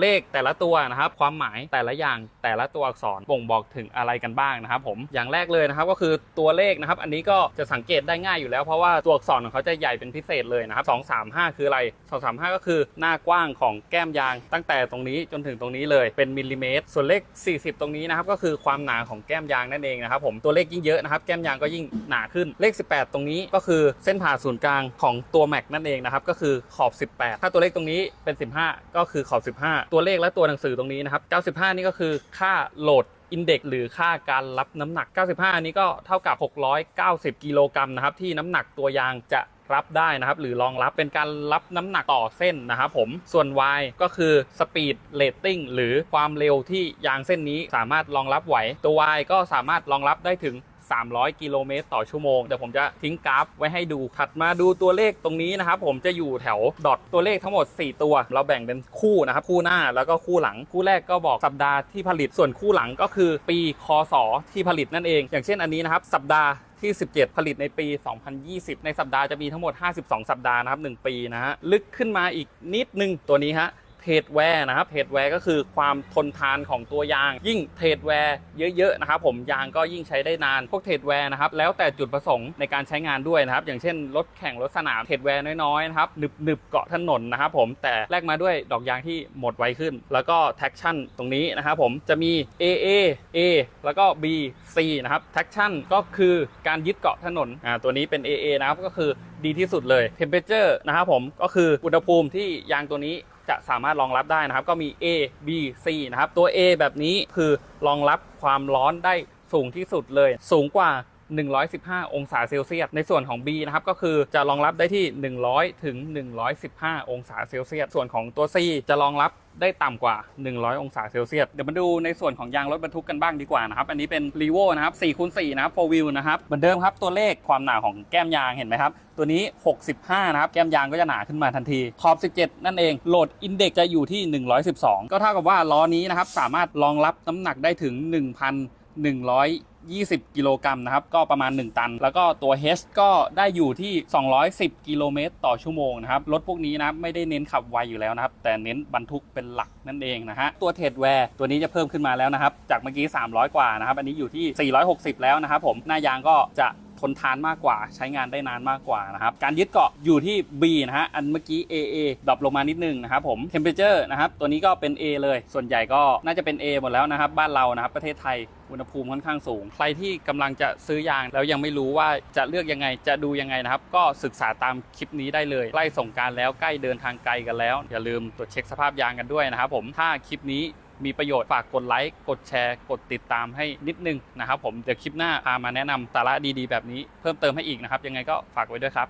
เลขแต่ละตัวนะครับ ความหมายแต่ละอย่างแต่ละตัวอักษรบ่งบอกถึงอะไรกันบ้างนะครับ ผมอย่างแรกเลยนะครับก็คือตัวเลขนะครับ อันนี้ก็จะสังเกตได้ง่ายอยู่แล้วเพราะว่าตัวอักษรของเขาจะใหญ่เป็นพิเศษเลยนะครับ2 3 5 คืออะไร 2 3 5 ก็คือหน้ากว้างของแก้มยาง ตั้งแต่ตรงนี้จนถึงตรงนี้เลยเป็นมิลลิเมตร ส่วนเลข 40 ตรงนี้นะครับก็คือความหนาของแก้มยางนั่นเองนะครับ ผมตัวเลขยิ่งเยอะนะครับแก้มยางก็ยิ่งหนาขึ้นเลข 18 ตรงนี้ก็คือเส้นผ่าศูนย์กลางของตัวแม็กนั่นเองนะครับก็คือขอบ 18 ถ้าตัวเลขตรงนี้เป็น 15 ก็คือขอบ 15ตัวเลขและตัวหนังสือตรงนี้นะครับ 95 นี่ก็คือค่าโหลดอินเด็กหรือค่าการรับน้ำหนัก 95 นี้ก็เท่ากับ 690 กิโลกรัมนะครับที่น้ำหนักตัวยางจะรับได้นะครับหรือรองรับเป็นการรับน้ำหนักต่อเส้นนะครับผมส่วน Y ก็คือ Speed Rating หรือความเร็วที่ยางเส้นนี้สามารถรองรับไหวตัว Y ก็สามารถรองรับได้ถึง 300 กิโลเมตรต่อชั่วโมงเดี๋ยวผมจะทิ้งกราฟไว้ให้ดูถัดมาดูตัวเลขตรงนี้นะครับผมจะอยู่แถวดอทตัวเลขทั้งหมด 4 ตัว เราแบ่งเป็นคู่นะครับคู่หน้าแล้วก็คู่หลังคู่แรกก็บอกสัปดาห์ที่ผลิตส่วนคู่หลังก็คือปีคศที่ผลิตนั่นเอง อย่างเช่นอันนี้นะครับสัปดาห์ที่ 17 ผลิตในปี 2020 ในสัปดาห์จะมีทั้งหมด 52 สัปดาห์นะครับ 1 ปีนะฮะ ลึกขึ้นมาอีกนิดนึงตัวนี้ฮะ เทรดแวร์นะครับเทรดแวร์ก็คือความทนทานของตัวยาง ยิ่งเทรดแวร์เยอะๆนะครับผมยางก็ยิ่งใช้ได้นานพวกเทรดแวร์นะครับแล้วแต่จุดประสงค์ในการใช้งานด้วยนะครับ อย่างเช่นรถแข่งรถสนามเทรดแวร์น้อยๆนะครับหนึบหนึบๆเกาะถนนนะครับผมแต่แลกมาด้วยดอกยางที่หมดไวขึ้น แล้วก็แท็กชั่นตรงนี้นะครับผมจะมี AA A แล้วก็ B C นะครับแท็กชั่นก็คือการยึดเกาะถนนอ่าตัวนี้เป็น AA นะครับก็คือดีที่สุดเลย Temperature นะครับผมก็คืออุณหภูมิที่ยางตัวนี้ จะสามารถรองรับได้นะครับ ก็มี A B C นะครับ ตัว A แบบนี้คือรองรับความร้อนได้สูงที่สุดเลย สูงกว่า 115 องศาเซลเซียส ในส่วนของ B นะครับก็คือจะรองรับได้ที่ 100 ถึง 115 องศาเซลเซียส ส่วนของตัว C จะรองรับได้ต่ำกว่า 100 องศาเซลเซียส เดี๋ยวมาดูในส่วนของยางรถบรรทุกกันบ้างดีกว่านะครับ อันนี้เป็น r e v o นะครับ4คูณ4นะครับ4 wheel นะครับ เหมือนเดิมครับ ตัวเลขความหนาของแก้มยางเห็นไหมครับ ตัวนี้ 65 นะครับ แก้มยางก็จะหนาขึ้นมาทันที ขอบ 17 นั่นเอง โหลดอินเด็กจะอยู่ที่ 112 ก็เท่ากับว่าล้อนี้นะครับสามารถรองรับน้ำหนักได้ถึง 20 กิโลกรัมนะครับ ก็ประมาณ 1 ตัน แล้วก็ตัว H ก็ได้อยู่ที่ 210 กิโลเมตรต่อชั่วโมงนะครับ รถพวกนี้นะไม่ได้เน้นขับไวอยู่แล้วนะครับ แต่เน้นบรรทุกเป็นหลักนั่นเองนะฮะ ตัวเทรดแวร์ตัวนี้จะเพิ่มขึ้นมาแล้วนะครับ จากเมื่อกี้ 300 กว่านะครับ อันนี้อยู่ที่ 460 แล้วนะครับผม หน้ายางก็จะ ทนทานมากกว่า ใช้งานได้นานมากกว่านะครับ การยึดเกาะอยู่ที่ B นะฮะ อันเมื่อกี้ AA ดรอปลงมานิดนึงนะครับผม Temperature นะครับ ตัวนี้ก็เป็น A เลย ส่วนใหญ่ก็น่าจะเป็น A หมดแล้วนะครับ บ้านเรานะครับ ประเทศไทย อุณหภูมิค่อนข้างสูง ใครที่กำลังจะซื้อยางแล้วยังไม่รู้ว่าจะเลือกยังไง จะดูยังไงนะครับ ก็ศึกษาตามคลิปนี้ได้เลย ใกล้ส่งการแล้ว ใกล้เดินทางไกลกันแล้ว อย่าลืมตรวจเช็คสภาพยางกันด้วยนะครับผม ถ้าคลิปนี้ มีประโยชน์ฝากกดไลค์ กดแชร์ กดติดตามให้นิดนึงนะครับผมเดี๋ยวคลิปหน้าพามาแนะนำสาระดีๆ แบบนี้เพิ่มเติมให้อีกนะครับ ยังไงก็ฝากไว้ด้วยครับ